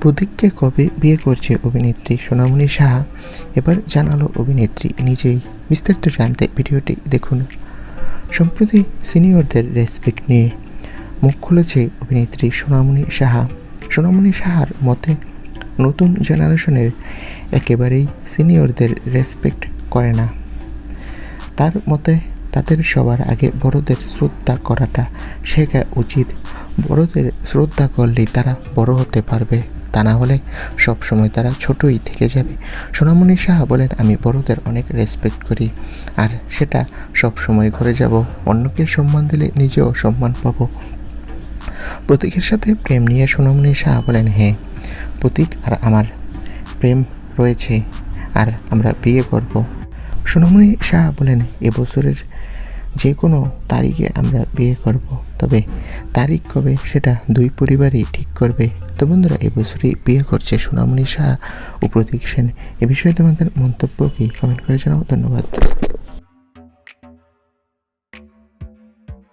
প্রদীপকে কবে বিয়ে করছে অভিনেত্রী সোনামণি সাহা? এবার জানালো অভিনেত্রী নিজেই। বিস্তারিত জানতে ভিডিওটি দেখুন। সম্প্রতি সিনিয়রদের রেসপেক্ট নিয়ে মুখ খুলেছে অভিনেত্রী সোনামণি সাহা। সোনামণি সাহার মতে, নতুন জেনারেশনের একেবারেই সিনিয়রদের রেসপেক্ট করে না। তার মতে, তাদের সবার আগে বড়দের শ্রদ্ধা করাটা শেখা উচিত। বড়দের শ্রদ্ধা করলেই তারা বড় হতে পারবে। তা না হলে সবসময় তারা ছোটই থেকে যাবে। সোনামণি সাহা বলেন, আমি বড়দের অনেক রেসপেক্ট করি আর সেটা সব সময় ঘরে যাব। অন্যকে সম্মান দিলে নিজেও সম্মান পাবো। প্রতীকের সাথে প্রেম নিয়ে সোনামণি সাহা বলেন হ্যাঁ প্রতীক আর আমার প্রেম রয়েছে আর আমরা বিয়ে করব। সোনামণি সাহা বলেন এবছরের যে কোনো তারিখে আমরা বিয়ে করব। তবে তারিখ কবে সেটা দুই পরিবারই ঠিক করবে। তো বন্ধুরা এবছরই বিয়ে করছে সোনামণি শাহ। ও প্রতীক সেন, এ বিষয়ে তোমাদের মন্তব্য কি? কমেন্ট করে জানাও। ধন্যবাদ।